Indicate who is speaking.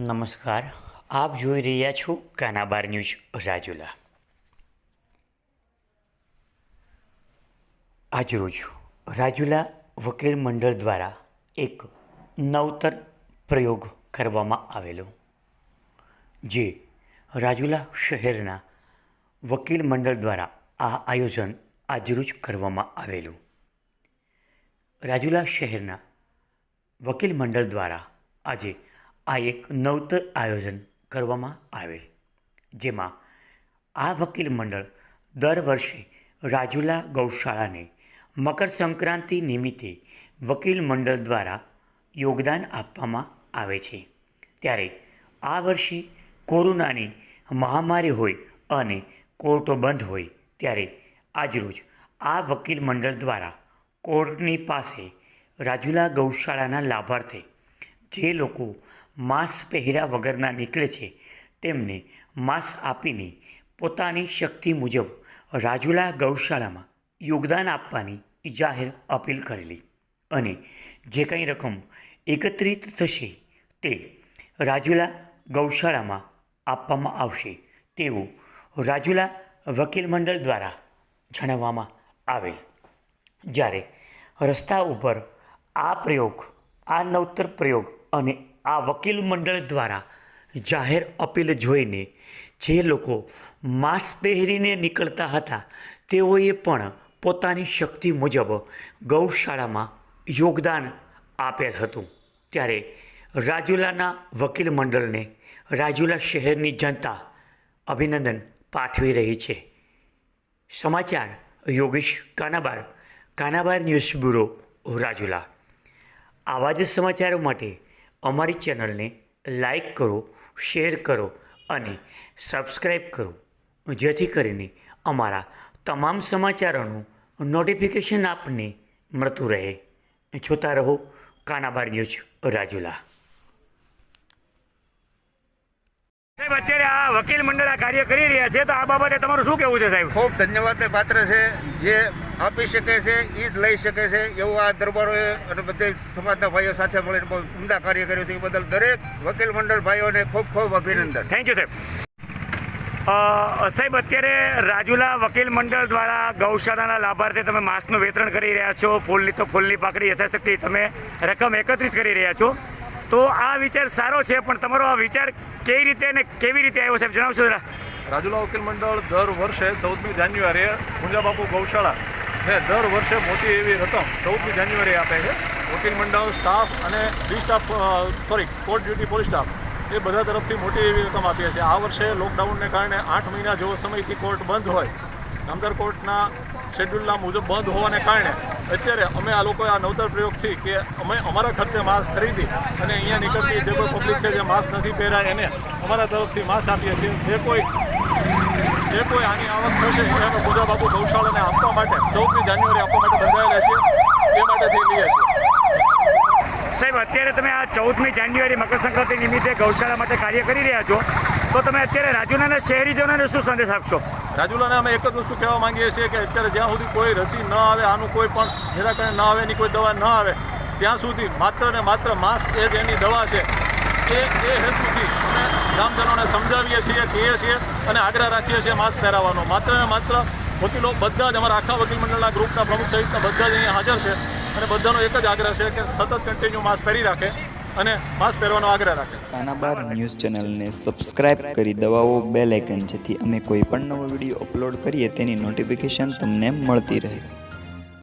Speaker 1: નમસ્કાર. આપ જોઈ રહ્યા છો કાનાબાર ન્યૂઝ રાજુલા. આજરોજ રાજુલા વકીલ મંડળ દ્વારા એક નવતર પ્રયોગ કરવામાં આવેલો, જે રાજુલા શહેરના વકીલ મંડળ દ્વારા આ આયોજન આજરોજ કરવામાં આવેલું. રાજુલા શહેરના વકીલ મંડળ દ્વારા આજે આ એક નવતર આયોજન કરવામાં આવે છે જેમાં આ વકીલ મંડળ દર વર્ષે રાજુલા ગૌશાળાને મકર સંક્રાંતિ નિમિત્તે વકીલ મંડળ દ્વારા યોગદાન આપવામાં આવે છે. ત્યારે આ વર્ષે કોરોનાની મહામારી હોય અને કોર્ટો બંધ હોય, ત્યારે આજરોજ આ વકીલ મંડળ દ્વારા કોર્ટની પાસે રાજુલા ગૌશાળાના લાભાર્થે જે લોકો માસ્ક પહેર્યા વગરના નીકળે છે. તેમને માંસ આપીને પોતાની શક્તિ મુજબ રાજુલા ગૌશાળામાં યોગદાન આપવાની જાહેર અપીલ કરેલી અને જે કંઈ રકમ એકત્રિત થશે તે રાજુલા ગૌશાળામાં આપવામાં આવશે તેવું રાજુલા વકીલ મંડળ દ્વારા જણાવવામાં આવેલ. જ્યારે રસ્તા ઉપર આ પ્રયોગ, આ નવતર પ્રયોગ અને આ વકીલ મંડળ દ્વારા જાહેર અપીલ જોઈને જે લોકો માસ્ક પહેરીને નીકળતા હતા, તેઓએ પણ પોતાની શક્તિ મુજબ ગૌશાળામાં યોગદાન આપેલ હતું. ત્યારે રાજુલાના વકીલ મંડળને રાજુલા શહેરની જનતા અભિનંદન પાઠવી રહી છે. સમાચાર, યોગેશ કાનાબાર કાનાબાર ન્યૂઝ બ્યુરો, રાજુલા. આવા જ સમાચારો માટે અમારી ચેનલને લાઈક કરો, શેર કરો અને સબસ્ક્રાઈબ કરો, જેથી કરીને અમારા તમામ સમાચારોનું નોટિફિકેશન આપને મળતું રહે. જોતા રહો કાનાબાર ન્યૂઝ રાજુલા. અત્યારે આ વકીલ મંડળ આ કાર્ય કરી રહ્યા છે તો આ બાબતે તમારું શું કહેવું છે સાહેબ?
Speaker 2: ખૂબ ધન્યવાદને પાત્ર છે જે આપી શકે છે એ જ લઈ શકે છે એવું આ દરબારોએ અને બધે સમાજના ભાઈઓ સાથે મળીને બહુ ઉમદા કાર્ય કર્યું છે. એ બદલ દરેક વકીલ મંડળ ભાઈઓને ખૂબ ખૂબ અભિનંદન.
Speaker 1: થેન્ક યુ સાહેબ. સાહેબ અત્યારે રાજુલા વકીલ મંડળ દ્વારા ગૌશાળાના લાભાર્થે તમે માસનું વિતરણ કરી રહ્યા છો ફૂલની તો ફૂલની પાકડી યથાશક્તિ તમે રકમ એકત્રિત કરી રહ્યા છો. તો આ વિચાર સારો છે, પણ તમારો આ વિચાર કેવી રીતે અને કેવી રીતે આવ્યો સાહેબ જણાવશો જરા?
Speaker 3: રાજુલા વકીલ મંડળ દર વર્ષે ચૌદમી જાન્યુઆરીએ ગુંજાબાપુ ગૌશાળા ને દર વર્ષે મોટી એવી રકમ ચૌદમી જાન્યુઆરી આપે છે. વકીલ મંડળ, સ્ટાફ અને B staff sorry, court duty police staff એ બધા તરફથી મોટી એવી રકમ આપીએ છીએ. આ વર્ષે લોકડાઉનને કારણે આઠ મહિના જેવો સમયથી કોર્ટ બંધ હોય. નામદાર કોર્ટના શેડ્યુલના મુજબ બંધ હોવાને કારણે અત્યારે અમે આ લોકોએ આ નવતર પ્રયોગથી કે અમે અમારા ખર્ચે માસ્ક ખરીદી અને અહીંયા નીકળતી જે કોઈ પબ્લિક છે જે માસ્ક નથી પહેર્યા એને અમારા તરફથી માસ્ક આપીએ છીએ. જે કોઈ જે કોઈ આની આવક થશે એ અમે બાપુ ગૌશાળાને આપવા માટે ચૌદમી જાન્યુઆરી આપવા માટે બંધાયેલા છીએ. એ માટેથી લઈએ છીએ.
Speaker 1: સાહેબ, અત્યારે તમે આ ચૌદમી જાન્યુઆરી મકર સંક્રાંતિ નિમિત્તે ગૌશાળા માટે કાર્ય કરી રહ્યા છો. તો તમે અત્યારે રાજુલાના શહેરીજનોને શું સંદેશ આપશો?
Speaker 3: રાજુલાને અમે એક જ વસ્તુ કહેવા માંગીએ છીએ કે અત્યારે જ્યાં સુધી કોઈ રસી ન આવે, આનું કોઈ પણ નિરાકરણ ન આવે, એની કોઈ દવા ન આવે, ત્યાં સુધી માત્ર ને માત્ર માસ્ક એ જ એની દવા છે. એ એ હેતુથી અમે ગ્રામજનોને સમજાવીએ છીએ, કહીએ છીએ અને આગ્રહ રાખીએ છીએ માસ્ક પહેરાવવાનો. માત્ર ને માત્ર વકીલો બધા જ અમારા આખા વકીલ મંડળના ગ્રુપના પ્રમુખ સહિતના બધા જ અહીંયા હાજર છે અને બધાનો એક જ આગ્રહ છે કે સતત કન્ટિન્યુ માસ્ક પહેરી રાખે. અને માસ્ક પહેરવાનો આગ્રહ રાખે.
Speaker 4: કાનાબાર ન્યૂઝ ચેનલને સબસ્ક્રાઇબ કરી દબાવો, બેલ આઇકન, જેથી અમે કોઈ પણ નવો વીડિયો અપલોડ કરીએ તેની નોટિફિકેશન તમને મળતી રહે.